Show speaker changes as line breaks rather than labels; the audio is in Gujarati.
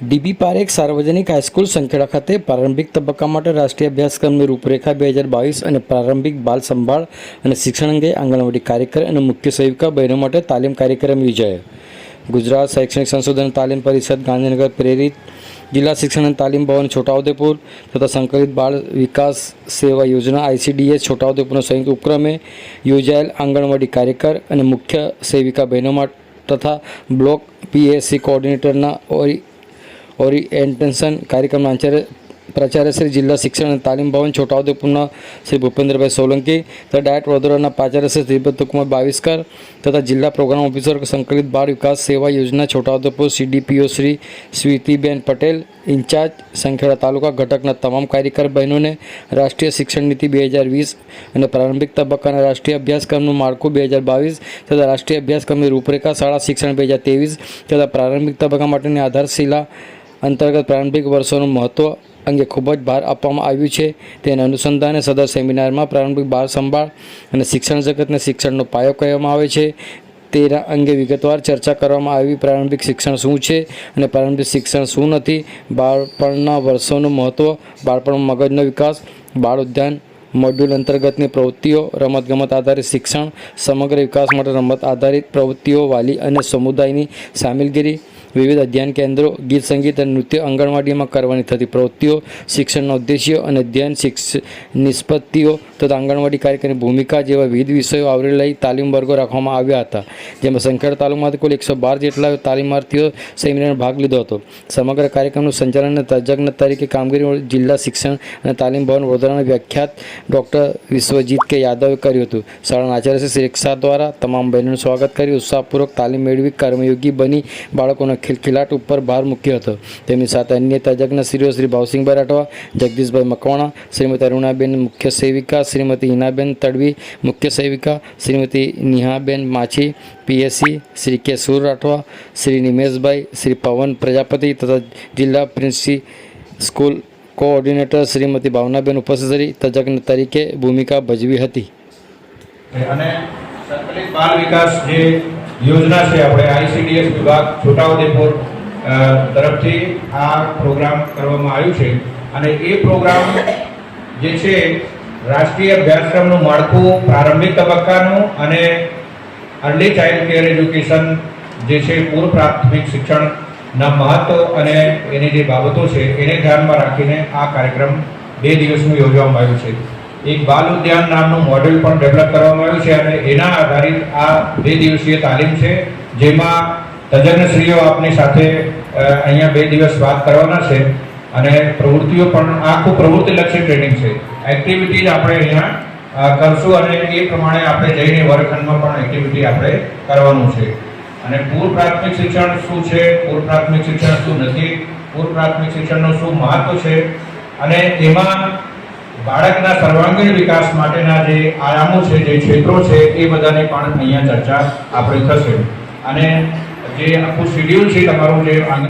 ડીબી પારેખ સાર્વજનિક હાઈસ્કૂલ સંખેડા ખાતે પ્રારંભિક તબક્કા માટે રાષ્ટ્રીય અભ્યાસક્રમની રૂપરેખા બે હજાર બાવીસ અને પ્રારંભિક બાલ સંભાળ અને શિક્ષણ અંગે આંગણવાડી કાર્યકર અને મુખ્ય સેવિકા બહેનો માટે તાલીમ કાર્યક્રમ યોજાયો. ગુજરાત શૈક્ષણિક સંશોધન તાલીમ પરિષદ ગાંધીનગર પ્રેરિત જિલ્લા શિક્ષણ અને તાલીમ ભવન છોટાઉદેપુર તથા સંકલિત બાળ વિકાસ સેવા યોજના આઈસીડીએસ છોટાઉદેપુરના સંયુક્ત ઉપક્રમે યોજાયેલ આંગણવાડી કાર્યકર અને મુખ્ય સેવિકા બહેનો માટે તથા બ્લોક પીએસસી કોઓર્ડિનેટરના ઓરી ઓરિએન્ટેશન કાર્યક્રમના આચાર્ય પ્રાચાર્ય જિલ્લા શિક્ષણ અને તાલીમ ભવન છોટાઉદેપુરના શ્રી ભૂપેન્દ્રભાઈ સોલંકી તથા ડાયટ વડોદરાના પ્રાચાર્ય શ્રી શ્રીબદ્ધકુમાર બાવિસ્કર તથા જિલ્લા પ્રોગ્રામ ઓફિસર સંકલિત બાળ વિકાસ સેવા યોજના છોટાઉદેપુર સીડીપીઓ શ્રી સ્વીતિબેન પટેલ ઇન્ચાર્જ સંખેડા તાલુકા ઘટકના તમામ કાર્યકર બહેનોને રાષ્ટ્રીય શિક્ષણ નીતિ બે હજાર વીસ અને પ્રારંભિક તબક્કાના રાષ્ટ્રીય અભ્યાસક્રમનું માળખું બે હજાર બાવીસ તથા રાષ્ટ્રીય અભ્યાસક્રમની રૂપરેખા શાળા શિક્ષણ બે હજાર ત્રેવીસ તથા પ્રારંભિક તબક્કા માટેની આધારશિલા અંતર્ગત પ્રારંભિક વર્ષોનું મહત્ત્વ અંગે ખૂબ જ ભાર આપવામાં આવ્યું છે. તેના અનુસંધાને સદર સેમિનારમાં પ્રારંભિક બાળ સંભાળ અને શિક્ષણ જગતને શિક્ષણનો પાયો કહેવામાં આવે છે. તેના અંગે વિગતવાર ચર્ચા કરવામાં આવી. પ્રારંભિક શિક્ષણ શું છે અને પ્રારંભિક શિક્ષણ શું નથી? બાળપણના વર્ષોનું મહત્ત્વ બાળપણમાં મગજનો વિકાસ, બાળ ઉદ્યાન, મોડ્યુલ અંતર્ગતની પ્રવૃત્તિઓ, રમતગમત આધારિત શિક્ષણ, સમગ્ર વિકાસ માટે રમત આધારિત પ્રવૃત્તિઓ, વાલી અને સમુદાયની સામેલગીરી વિવિધ અધ્યયન કેન્દ્રો, ગીત સંગીત અને નૃત્ય આંગણવાડીમાં કરવાની થતી પ્રવૃત્તિઓ, શિક્ષણના ઉદ્દેશ્યો અને અધ્યયન શિક્ષ, નિષ્પત્તિઓ તથા આંગણવાડી કાર્યક્રમની ભૂમિકા જેવા વિવિધ વિષયો આવરી લઈ તાલીમ વર્ગો રાખવામાં આવ્યા હતા. જેમાં સંખેડા તાલુકામાંથી કુલ એકસો બાર જેટલા તાલીમાર્થીઓ સેમિનારમાં ભાગ લીધો હતો. સમગ્ર કાર્યક્રમનું સંચાલન અને તજજ્ઞ તરીકે કામગીરી જિલ્લા શિક્ષણ અને તાલીમ ભવન વડોદરાના વ્યાખ્યાત ડૉક્ટર વિશ્વજીત કે યાદવે કર્યું હતું. શાળાના આચાર્ય શ્રી શિક્ષા દ્વારા તમામ બહેનોનું સ્વાગત કરી ઉત્સાહપૂર્વક તાલીમ મેળવી કર્મયોગી બની બાળકોના ખિલખિલાટ ઉપર ભાર મૂક્યો હતો. તેમની સાથે અન્ય તજજ્ઞ શ્રીઓ શ્રી ભાવસિંહભાઈ રાઠવા જગદીશભાઈ મકવાણા, શ્રીમતી અરુણાબેન મુખ્ય સેવિકા, શ્રીમતી હિનાબેન તડવી મુખ્ય સેવિકા, શ્રીમતી નિહાબેન માછી, પીએસસી, શ્રી કે સુર રાઠવા, શ્રી નિમેશભાઈ, શ્રી પવન પ્રજાપતિ તથા જિલ્લા પ્રિન્સી સ્કૂલ કોઓર્ડિનેટર શ્રીમતી ભાવનાબેન ઉપસ્થિત રહી. તજજ્ઞ તરીકે ભૂમિકા ભજવી હતી.
અને સંકલિત બાળ વિકાસ જે યોજના છે આપણે આઈસીડીએસ વિભાગ છોટાઉદેપુર તરફથી આ પ્રોગ્રામ કરવામાં આવ્યું છે. અને એ પ્રોગ્રામ જે છે, રાષ્ટ્રીય અભ્યાસક્રમનું માળખું, પ્રારંભિક તબક્કાનું અને અર્લી ચાઇલ્ડ કેર એજ્યુકેશન જે છે, પૂર્વ પ્રાથમિક શિક્ષણના મહત્વ અને એની જે બાબતો છે, એને ધ્યાનમાં રાખીને આ કાર્યક્રમ બે દિવસનું યોજવામાં આવ્યું છે. એક બાલ ઉદ્યાન નામનું મોડેલ પણ ડેવલપ કરવામાં આવ્યું છે અને એના આધારિત આ બે દિવસીય તાલીમ છે, જેમાં તજજ્ઞશ્રીઓ આપની સાથે અહીંયા બે દિવસ વાત કરવાના છે અને પ્રવૃત્તિઓ પણ આખું પ્રવૃત્તિલક્ષી ટ્રેનિંગ છે. એક્ટિવિટીઝ આપણે અહીંયા કરશું અને એ પ્રમાણે આપણે જઈને વર્ગખંડમાં પણ એક્ટિવિટી આપણે કરવાનું છે. અને પૂર્વ પ્રાથમિક શિક્ષણ શું છે? પૂર્વ પ્રાથમિક શિક્ષણ શું નથી? પૂર્વ પ્રાથમિક શિક્ષણનું શું મહત્વ છે? અને એમાં બાળકના સર્વાંગીણ વિકાસ માટેના જે આયામો છે, જે ક્ષેત્રો છે, એ બધાની પણ અહીંયા ચર્ચા આપણે થશે. અને જે આખું શિડ્યુલ છે, તમારું જે